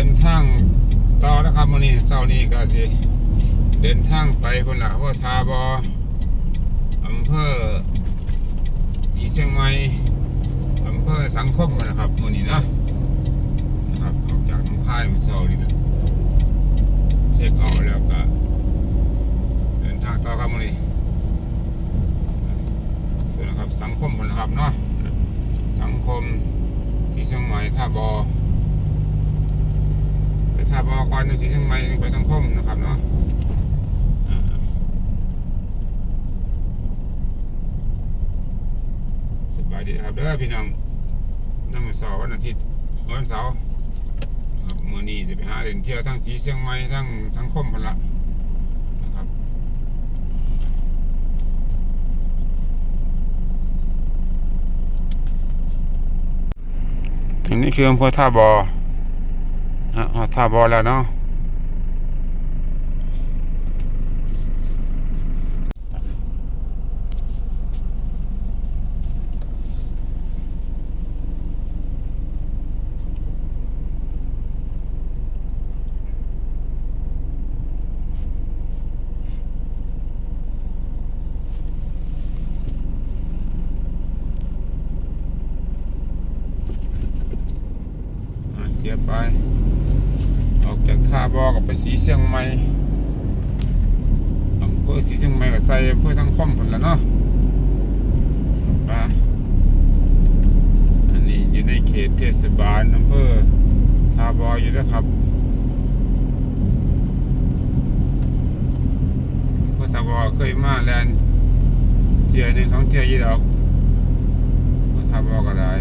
ินทางต่อนะครับวันนี้เช้านี้ก็สิเดินทางไปคนละว่าทาบออำเภอสีเชียงใหม่อำเภอสังคมนะครับวันนี้นะนะครับออกจากน้องค่ายวันเช้านี้เช็คเอาแล้วก็เดินทางต่อครับวันนี้ส่วนนะครับสังคมคนนะครับเนาะสังคมที่เชียงใหม่ท่าบอ ไปท่าบอกรในสีเชียงใหม่ไปสังคมนะครับเนาะสบายดีครับเด้อพี่น้องน้ำมันเสาร์วันอาทิตย์วันเสาร์มื่อนี้จะไปหาเล่นเที่ยวทั้งสีเชียงใหม่ทั้งสังคมพันละนะครับอันนี้คืออำเภอท่าบออะ อ๋อท่าบอลแล้วเนาะอะเสียไป ออกจากท่าบอกัไปสีเชียงใหม่อำเภอสีเชียงใหม่กับใส่อำเภอสังคมผลแล้วเนาะไปอันนี้อยู่ในเขตเทศบาลอำเภอท่าบออยู่แล้วครับอำเภอท่าบอเคยมาแลนด์เที่ยหนึ่งสองเที่ยยี่ดอกอำเภอท่าบอก็ได้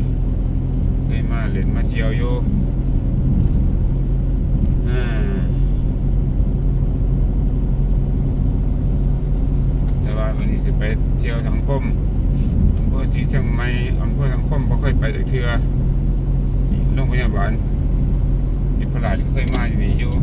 เคยมาเล่นมาเที่ยวอยู่ อ่าแต่ วันนี้จะไปเที่ยวสังคมอำเภอศรีเชียงใหม่อำเภอสังคมบ่เคยไปแต่เทือโรงพยาบาลนิพพระราชเคยมาอยู่นี่อยู่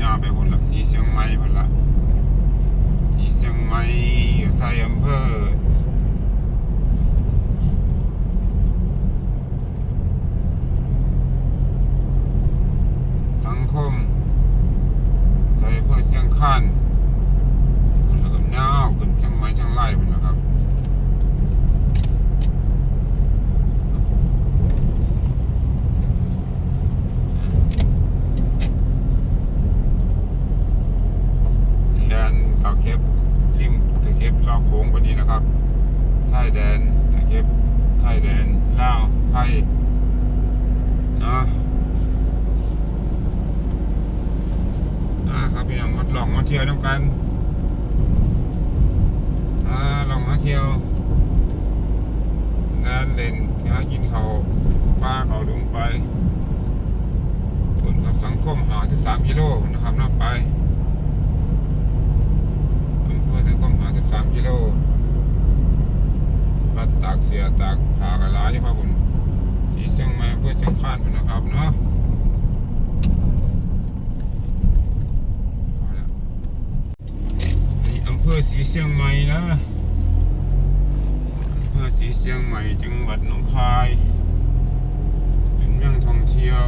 ย่าไปคนละสีเชียงใหม่คนละสีเชียงใหม่อยู่ใส่อำเภอ สังคมใส่เพื่อเชียงคานคนละกับน้าวขึ้นเชียงใหม่เชียงรายคนละครับแดนตะเข็บริมตะเข็บลาวโขงวันนี้นะครับชายแดนตะเข็บชายแดนลาวไทยเนาะ นะครับพี่น้องมาลองมาเที่ยวน้ำกันอ่าลองมาเที่ยวงานเล่นหากินเขาวป้าเขาดุงไปผลกับสังคมหา13กิโลนะครับน่าไปอำเภอสังคมหา13กิโลวัดตากเสียตากผากระลายครับผมสีเชียงใหม่อำเพื่อเชียงคานนะครับเนาะนี่อำเภอสีเชียงใหม่นะอำเภอสีเชียงใหม่จังหวัดหนองคาย เป็นเมืองท่องเที่ยว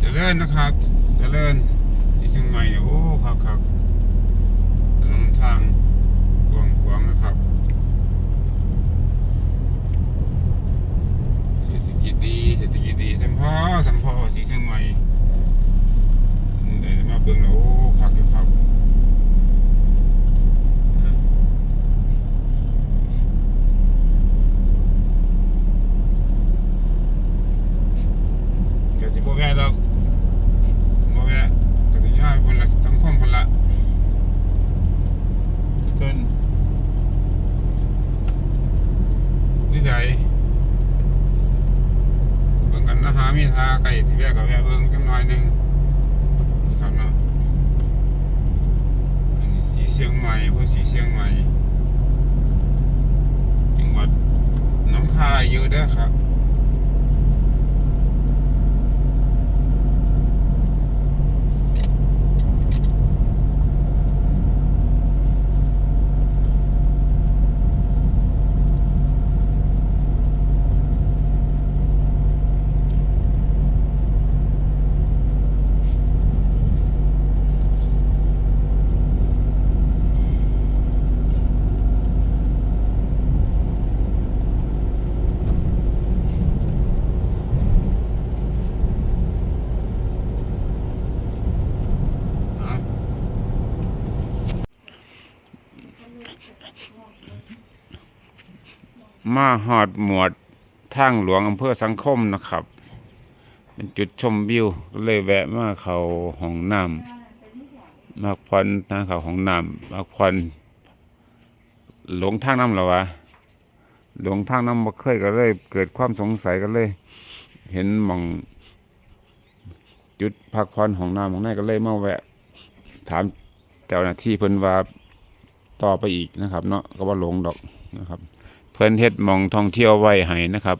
เจริญนะครับจเจริญสีเชียงใหม่เนี่ยโอ้ครับครับถนนทางกว้างขวางนะครับเศรษฐกิจ ดีเศรษฐกิจดีสัมพอสัมพอสีเชียงใหม่เดี๋ยวมาเบิ่งแล้วโอ้คักอยู่ครับเดี๋ยวสิบ่แวะดอกบ่แวะก็สิย้ายคนละสังคมคนละคือเกินนี่ใดเบิ่งกันนะหามีทาไก่ที่แวะก็แวะเบิ่งจังหน่อยหนึง นะครับเนาะอันนี้สีเชียงใหม่พวกสีเชียงใหม่จังหวัดหน้องคายเยอะเด้อครับ มาหอดหมวดทางหลวงอำเภอสังคมนะครับ เป็นจุดชมวิวก็เลยแวะมาเขาห้องน้ำมาควันทางเขาห้องน้ำมาควันหลงทางน้ำหรอวะหลงทางน้ำบ่เคยก็เลย เกิดความสงสัยก็เลย เห็นมองจุดพักผ่อนของน้ำของนายก็เลยมาแวะ ถามเจ้าหน้าที่เพิ่นว่าต่อไปอีกนะครับ เนาะก็ว่าหลงดอกนะครับ พิ่นเฮ็ดมองท่องเที่ยวไว้ให้นะครับ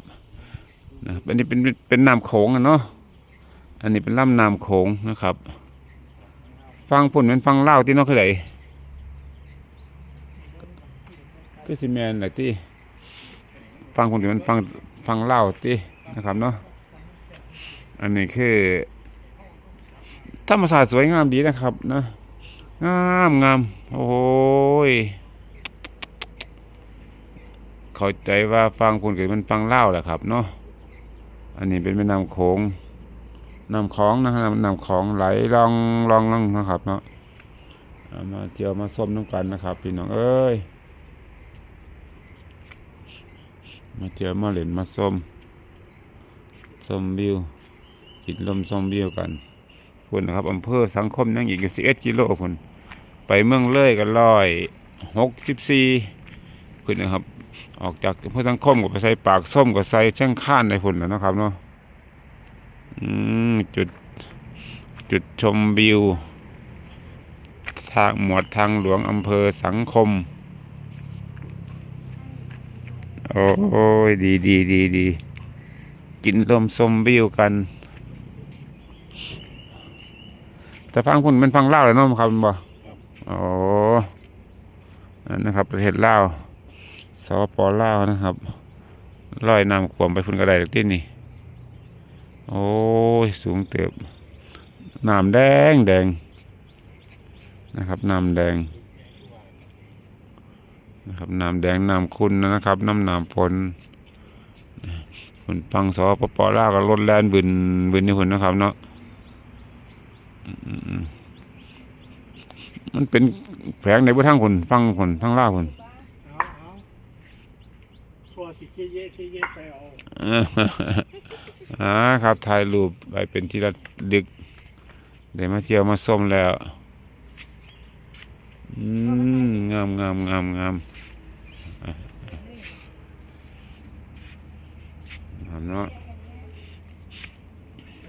นะบอันนี้เป็นเป็นน้ำโขงอะเนาะอันนี้เป็นลำน้ำโขงนะครับ ฟังพุ่นเป็นฟังเล่าที่นอกคือไดก็สิแมนแหละที่ฟังพุ่นเป็นฟังฟังเล่าที่นะครับเนาะอันนี้คือธรรมศาตร์สวยงามดีนะครับนะงามงามโอ้ย เข้าใจว่าฟังคุณเกิดมันฟังเล่าแหละครับเนาะอันนี้เป็นแม่น้ำโขงน้ำคลองนะฮะน้ำคลองไหลลองลองลองนะครับเนาะามาเที่ยวมาส้มน้ำกันนะครับพี่น้องเอ้ยมาเที่ยวมาเล่นมาส้มส้มวิวกินลมส้มวิวกันคุณนะครับอำเภอสังคมยังอีกสิบเอ็ดกิโลคุณไปเมืองเลยกันร้อยหกสิบสี่คุณนะครับ ออกจากอำเพื่อสังคมก็ไปใส่ปากส้มก็ใส่ช่างข้านในพุ่นแหล้วนาะครับเนาะอืมจุดจุดชมวิว ทางหมวดทางหลวงอำเภอสังคม โอ้ยดีดีดีดีกินลมชมวิวกัน แต่ฟังพุ่นมันฟังเล่าวเลยเนาะครับบ่โอ้นั่นนะครับ ประเทศลาว สปลาวนะครับลอยน้ำขวมไปพุ่นกระไดที่นี่ โอ้ย สูงเติบน้ำแดงแดงนะครับน้ำแดงนะครับน้ำแดงน้ำคุณนะครับ น้ำน้ำฝนฝนฟังสปปลาก็รถแลนบึนบึนนี่พุ่นนะครับ เนาะมันเป็นแผงในบุทางคนฟังคนทางล่าวคน เอาเอา ตัวสิเกเยเกเยไปเอาอ่าครับถ่ายรูปไปเป็นที่ระลึกได้มาเที่ยวมาส้มแล้ว อืมงามงามงามงามงามเนาะ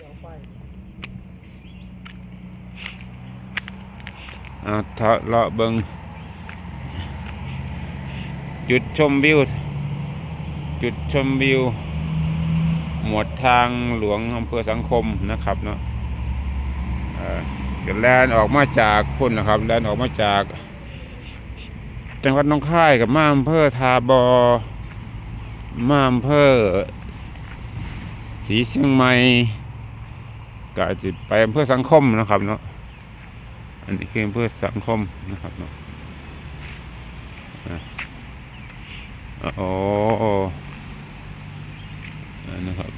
อาไปเอาเถาะเลาะเบิงจุดชมวิว จุดชมวิว หมวดทางหลวงอำเภอสังคมนะครับเนาะเอ่อเดี๋ยวแลนออกมาจากพุ่นนะครับแลนออกมาจาก จังหวัดน้องค่ายกับมาอำเภอทาบอมาอำเภอศรีเชียงใหม่ก็จะไปอำเภอสังคมนะครับเนาะอันนี้คืออำเภอสังคมนะครับเนาะอะโอ้ นะครับ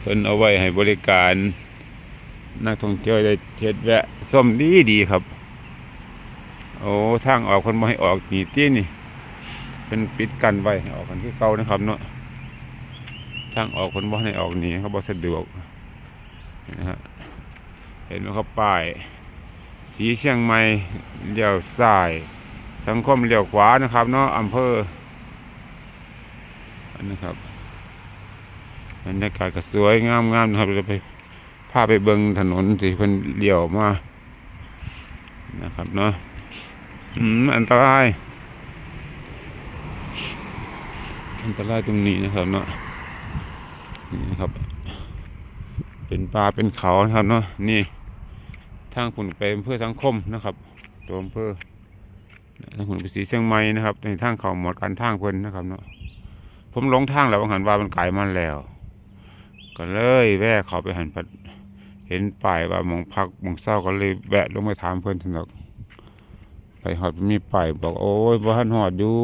เพิ่นเอาไว้ให้บริการ นักท่องเที่ยวได้เทศแวะส้มดีดีครับ โอ้ทางออกคนบ่ให้ออกนี่ตี้นี่เป็นปิดกันไว้ให้ออกกันคือเก่านะครับเนาะทางออกคนบ่ให้ออกนี่เขาบ่สะดวกนะฮะเห็นไหมครับป้าย สีเชียงใหม่เลี้ยวซ้าย สังคมเลี้ยวขวานะครับเนาะอำเภออันนะครับ บรรยากาศก็สวยงามงามนะครับเราไปพาไปเบิงถนนที่เพิ่นเลี้ยวมานะครับเนาะอืมอันตราย อันตรายตรงนี้นะครับเนาะนี่นะครับ เป็นป่าเป็นเขานะครับเนาะนี่ทางขุนไปอำเพื่อสังคมนะครับตัวอำเภอทางขุนไปสีเชียงใหม่นะครับในทางเขาหมดการทางเพิ่นนะครับเนาะผมหลงทางแล้วบางหันว่ามันไกลมันแล้ว ก็เลยแวะเขาไปหันพัดเห็นป้ายว่ามองพักมองเศร้าก็เลยแวะลงไปถามเพื่อนสนุกไปหอดมีไปายบอกโอ้ยบ้านหอดอยู่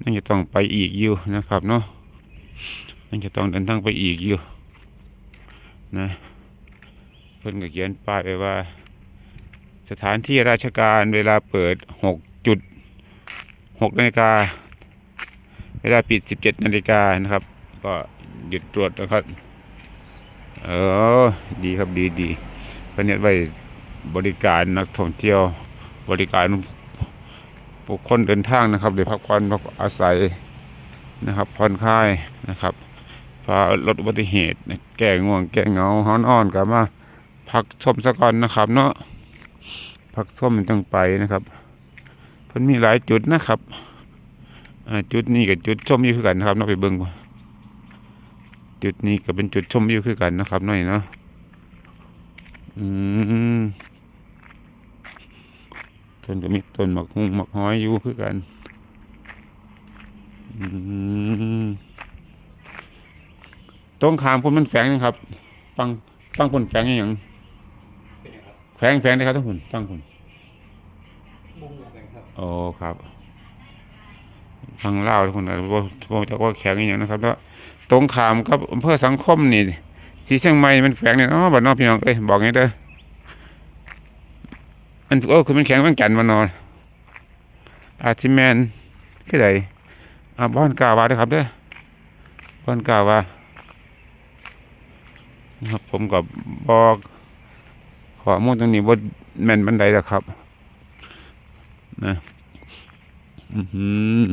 นั่นจะต้องไปอีกอยู่นะครับเนาะนั่นจะต้องเดินทางไปอีกอยู่นะเพิ่อนก็เขียนป้ายไปว่า สถานที่ราชการเวลาเปิดหกจุดหกนาฬิกาเวลาปิด17นาฬิกานะครับ ก็ หยุดตรวจนะครับ เออ ดีครับดีดีเพื่อนเน็ตไว้บริการนักท่องเที่ยว บริการบุคคลเดินทางนะครับเดี๋ยวพักผ่อนพักอาศัยนะครับผ่อนคลายนะครับพาลดอุบัติเหตุแก้ง่วงแก้เหงาฮ้อนอ่อนกลับมาพักชมสะก่อนนะครับเนาะพักชมมันต้องไปนะครับเพิ่นมีหลายจุดนะครับจุดนี้กับจุดชมวิวคือกันนะครับเนาะไปเบิ่ง จุดนี้ก็เป็นจุดชมวิวคือกันนะครับน้อยเนาะอืมต้นก็มีต้นหมักฮุงหมักห้อยอยู่คือกันอืมตรงขามพุ่นมันแฝงนะครับฟังฟังพุ่นแฝงอหย่างแฝงแฝงได้ครับทุกคนฟังพุ่นบุ้งอะไรครับโอ้ครับฟังเล่าวทุกคนอาจจะบ่บ่จะว่าแข็งอหย่างนะครับแล้ว ตรงขามกับอำเภอสังคมนี่สีเชียงใหม่มันแฝงเนี่ยเนาะบ้านนอกพี่น้องเอ้ยบอกไงเด้อมันโอ้คือมันแข็งมันกันมานนอนอาชิแมนคือใดอ่าบ้านกาวาด้อครับเด้อบ้านกาวาครับผมกับบอกข้อมูลตรงนี้บ่าแมนบันไดแล้วครับนะอือหือ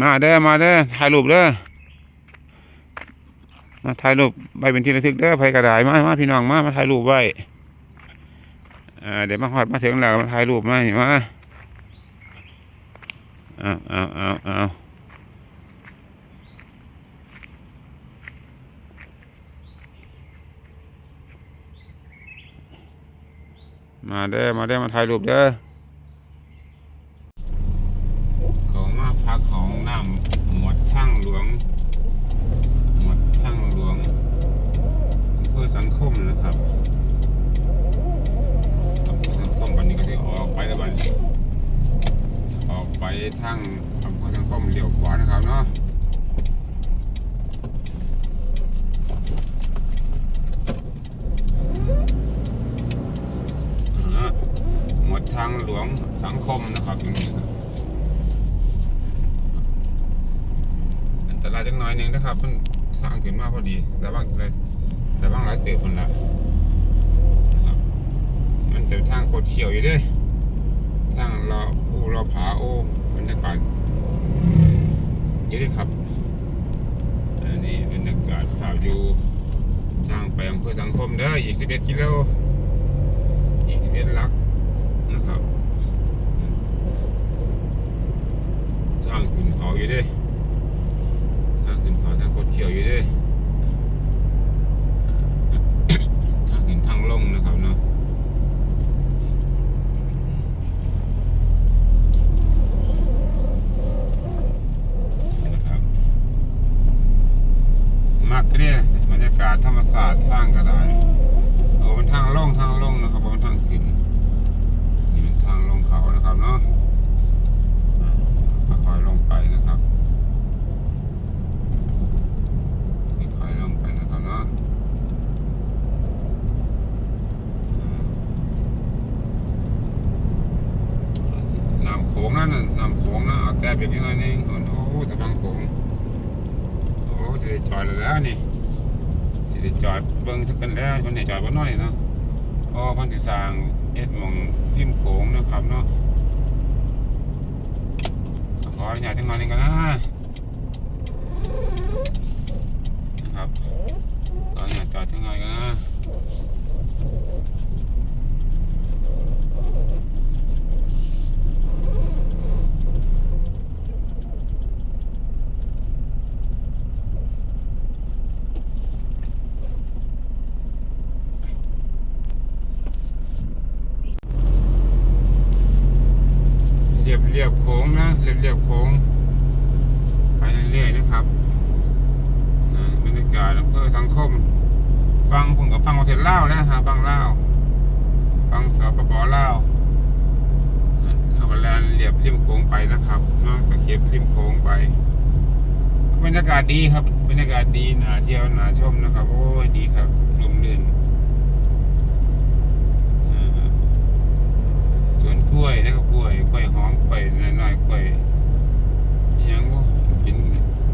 มาเด้อมาเด้อถ่ายรูปเด้อมาถ่ายรูปใบเป็นที่ระทึกเด้อไผกระดาษมามาพี่น้องมามาถ่ายรูปไว้อ่าเดี๋ยวมาหอดมาถึงแล้วมาถ่ายรูปมาเห็นไหมเอาเอาเอาเอามาเด้อมาเด้อมาถ่ายรูปเด้อเขามาพักของน้ำหมวดทั้งหลวงหมวดทั้งหลวงอำเพื่อสังคมนะครับ อำเภอสังคมวันนี้ก็จะออกไปแล้วบัดนี้ออกไปทางอำเภอสังคมเลี้ยวขวานะครับเนาะอ่าหมดทางหลวงสังคมนะครับตรงนี้ครับอันตรายจังหน่อยหนึงนะครับมันทางขึ้นมาพอดีแต่บางเลยแต่บางหลายเติบคนละนะครับ มันจะทางโคดเขียวอยู่เด้วยทางรอผู้รอผาโอบรรยากาศอยู่เด้วยครับ อันนี้ บรรยากาศข่าวอยู่ทางไปอำเภอสังคมเด้อ21กิโล21ลักนะครับสร้างขึ้นเขาอยู่ด้วยสร้างขึ้นเขาทางโคดเชียวอยู่ด้วยทางขึ้นทางลงนะครับ มากเนี่บรรยากาศธรรมศาสตร์ทางกระไดโอ้มันทางล่องทางล่องนะครับบ่มันทางขึ้นนี่มันทางลงเขานะครับเนาะค่อยๆลงไปนะครับค่อยๆลงไปนะครับเนาะน้ำโขงนั่นน้ำโขงนะเอาแต่เพียงแค่นั้นเองโอ้โหตะบังโขง โอ้สิได้จอดแล้วนี่สิได้จอดเบิ้งสักกันแล้ววันนี้จอดบนน้อยเนาะอ๋อพันธิสร้างเอ็ดมองริมโขงนะครับเนาะขออนุญาตทั้งนอยหนึงกันนะนะครับขออนุญาตจอดทั้งนอนกันนะเรียบเรียบโค้งนะ เรียบเรียบโค้ง ไปเรื่อยๆนะครับนะบรรยากาศอำเภอสังคม ฟังผมกับฟังประเทศลาวนะฮะฟังลาวฟังสปปลาวเอาแลนเรียบริมโค้งไปนะครับเนาะตะเข็บริมโค้งไป บรรยากาศดีครับ บรรยากาศดีหนาเที่ยวหนาชมนะครับ โอ้ยดีครับลมลื่น วนกล้วยแล้วก็กล้วยกล้วยหอมกล้วยน้อยๆกล้วยยังว่ากิน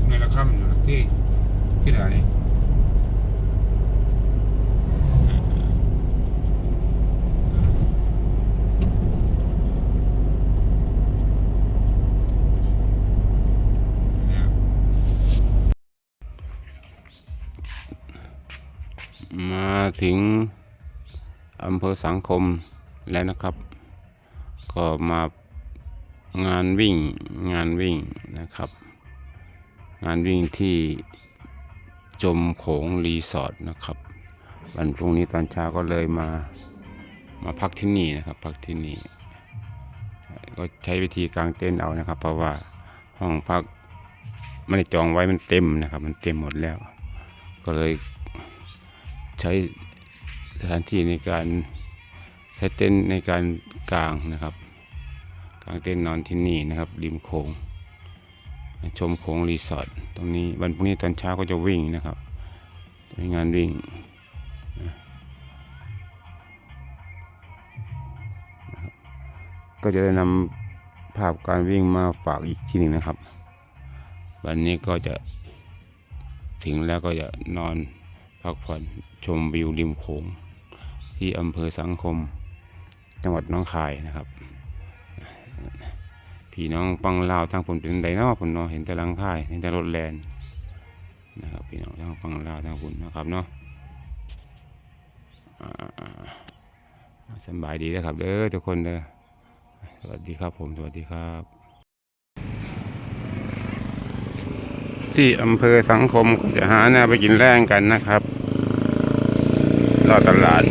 ในระคาอยู่ำที่ที่ไหนมาถึงอำเภอสังคมแล้วนะครับ ก็มางานวิ่งงานวิ่งนะครับ งานวิ่งที่จมโขงรีสอร์ทนะครับ วันพรุ่งนี้ตอนเช้าก็เลยมามาพักที่นี่นะครับ พักที่นี่ก็ใช้วิธีกางเต็นท์เอานะครับ เพราะว่าห้องพักไม่ได้จองไว้มันเต็มนะครับ มันเต็มหมดแล้ว ก็เลยใช้สถานที่ในการใช้เต็นท์ในการกลางนะครับางเต็นท์นอนที่นี่นะครับริมโขงชมโขงรีสอร์ทตรงนี้วันพรุ่งนี้ตอนเช้าก็จะวิ่งนะครับเป็นงานวิ่งก็จะได้นำภาพการวิ่งมาฝากอีกทีหนึ่งนะครับ วันนี้ก็จะถึงแล้วก็จะนอนพักผ่อนชมวิวริมโขงที่อำเภอสังคม จังหวัดน้องคายนะครับ พี่น้องฟังลาวทางผลเป็นไดเนอผลเนาะเห็นแต่ลังค่ายเห็นแต่รถแลนนะครับพี่น้องทางฟังลาวทางผลนะครับเนาะสบายดีนะครับเด้อทุกคนเด้อสวัสดีครับผมสวัสดีครับ ที่อำเภอสังคมก็จะหาแนวไปกินแรงกันนะครับรอตลาด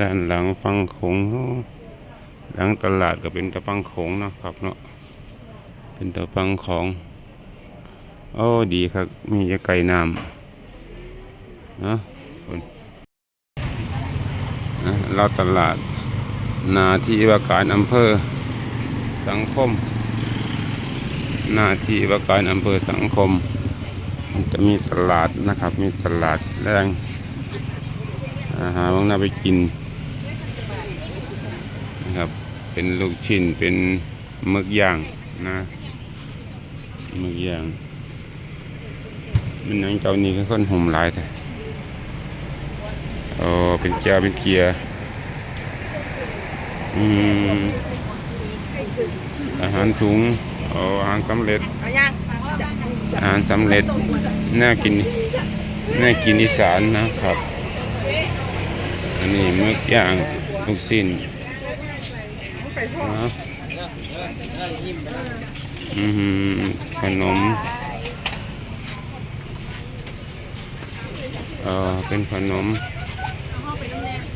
ด้านหลังฟังโขงหลังตลาดก็เป็นตะฟังโขงนะครับเนาะเป็นตะฟังของโอ้ดีครับมีจะไก่น้ำเนาะคนนะเราตลาดนาที่ว่าการอำเภอสังคม หน้าที่ว่าการอำเภอสังคม จะมีตลาดนะครับ มีตลาดแรงอาหารบางน่าไปกิน เป็นลูกชิ้น เป็นหมึกย่างนะหมึกย่าง มันนังเจ้านี่ก็ค่อนห่มหลายแต่โอ้เป็นแก้วเป็นเกียร์อืมอาหารถุงโอ้อาหารสำเร็จ อาหารสำเร็จ น่ากิน น่ากินอีสานนะครับ อันนี้มึกย่างลูกสิ้น นะอืมขนมเออเป็นขนม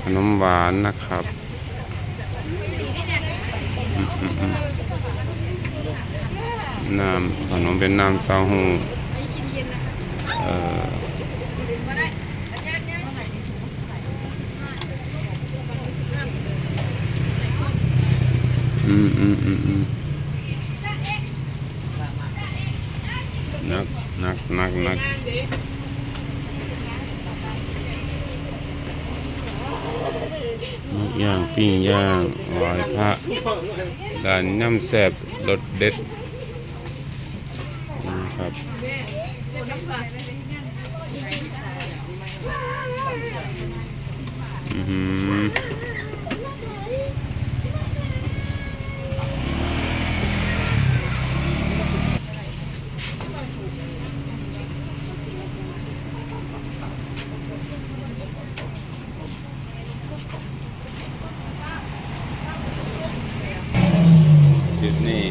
ขนมหวานนะครับน้ำขนมเป็นน้ำเต้าหู้เอ่อ อืมอืมอืมอืมนักนักนักนักนกย่างปิ้งย่างไหวายพระด่านน้ำแสบรสเด็ดนะครับอือหือจุดนี้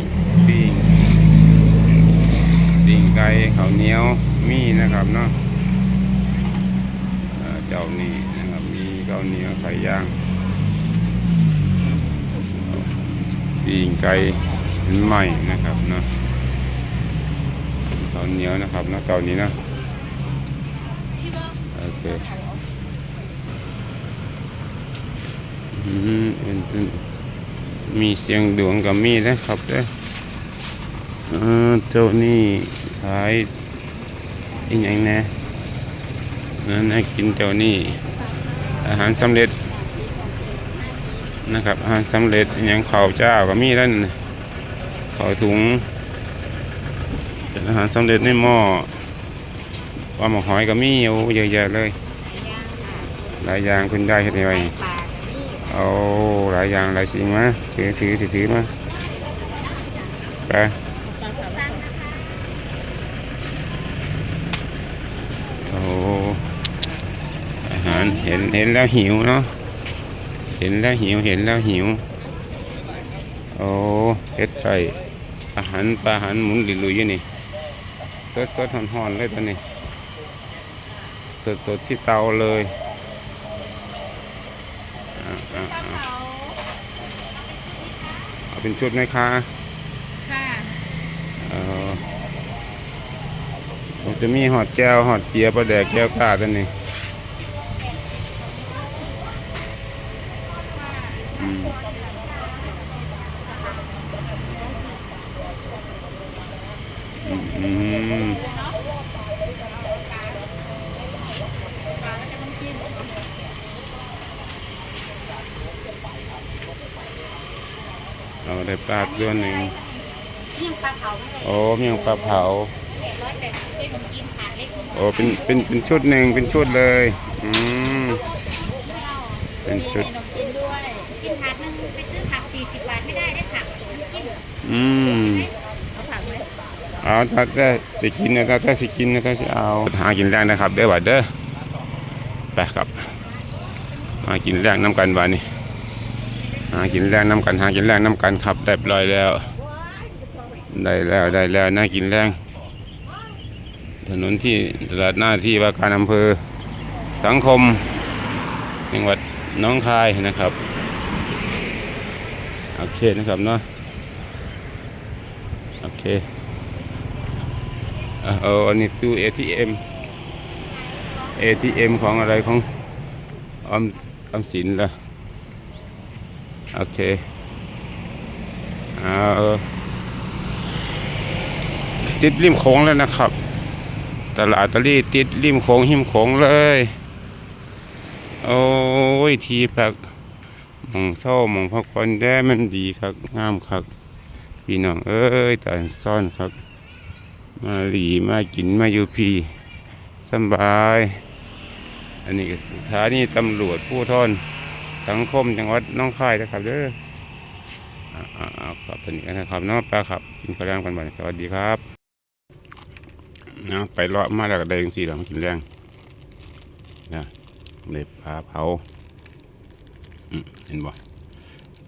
ปิ้งปิ้งไก่ข้าวเหนียวมี นะครับเนาะเจ้านี่นะครับมีข้าวเหนียวไก่ย่างปิ้งไก่เป็นใหม่นะครับเนาะข้าวเหนียวนะครับเนาะเจ้านี้นะโอเคอืมเป็นมีเสียงดวงกับมีนะครับเด้อเจ้านี่ขาย อีกอย่างนะนั่นให้กินเจ้านี่อาหารสำเร็จนะครับอาหารสำเร็จอย่างข้าวเจ้าก็มีนั่นข้าวถุงเป็นอาหารสำเร็จในหม้อปลาหมกหอยก็มีโอ้เยอะแยะเลย หลายอย่างคุณได้เห็นไหมเอาหลายอย่างหลายสิ่งมาถือถือถือถือมาไปโอ้อาหาร เห็นเห็นแล้วหิวเนาะเห็นแล้วหิวเห็นแล้วหิว โอ้เฮ็ดไก่อาหารปลาอาหารหมุนลุยๆอยู่นี่สดสดๆห่อนๆเลยตอนนี้สดสดๆที่เตาเลยอ่าอ่าอ่าเอาเป็นชุดไหมคะค่ะเออผมจะมีหอดแก้วหอดเกียร์ปลาแดกแก้วกล้าตัวนี้ อืมอืมเราได้ปลาตัวหนึ่งเมี่ยงปลาเผาไม่เลยโอ้เมียงปลาเผาร้อยแปดสิบเล็กกินขาเล็กโอ้เป็นเป็นเป็นชุดหนึ่งเป็นชุดเลยอืมเป็นชุดมีขนมจีนด้วยกินผักนึงไปซื้อผักสี่สิบบาทไม่ เอาถ้าจะสิกินนะถ้าจะสิกินนะถ้าจะเอาหากินแรงนะครับเด้อบัดเด้อไปครับมากินแรงน้ำกันบานี้หากินแรงน้ำกันหากินแรงน้ำกันครับได้ปล่อยแล้ว ได้แล้วได้แล้วน่ากินแรงถนนที่ตลาดหน้าที่ว่าการอำเภอสังคมจังหวัดน้องคายนะครับโอเคนะครับเนาะโอเค อะเอาอันนี้ตู้ ATM ATM ของอะไรของออมออมสินละโอเคเอาติดริมโค้งแล้วนะครับ ตลาดตะลี่ติดริมโขงหิมโขงเลย โอ้ยทีพักหมองเศร้าหมองพักผ่อนแด้มันดีครับงามครับพี่น้องเอ้ยแตาซ่อนครับ มาหลีมากินมาอยู่พีสบาย อันนี้ก็สถานีตำรวจผู้ทอนสังคมจังหวัดน้องคายนะครับเด้ออ่าอ่าอ่าครับสวัสดีนะครับน้องปลาครับกินข้าวแรงกันบ่อยสวัสดีครับนะไปเลาะมาแล้วก็ได้ยังสี่หลังกินแรงนะเล็บปลาเผาอืมเห็นบ่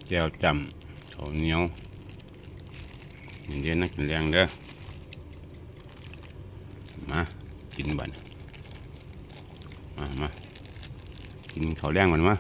แก้วจำข้าวเหนียวเย็นๆนะกินแรงเด้อ มากินบันมามากินข้าวแรงมันมา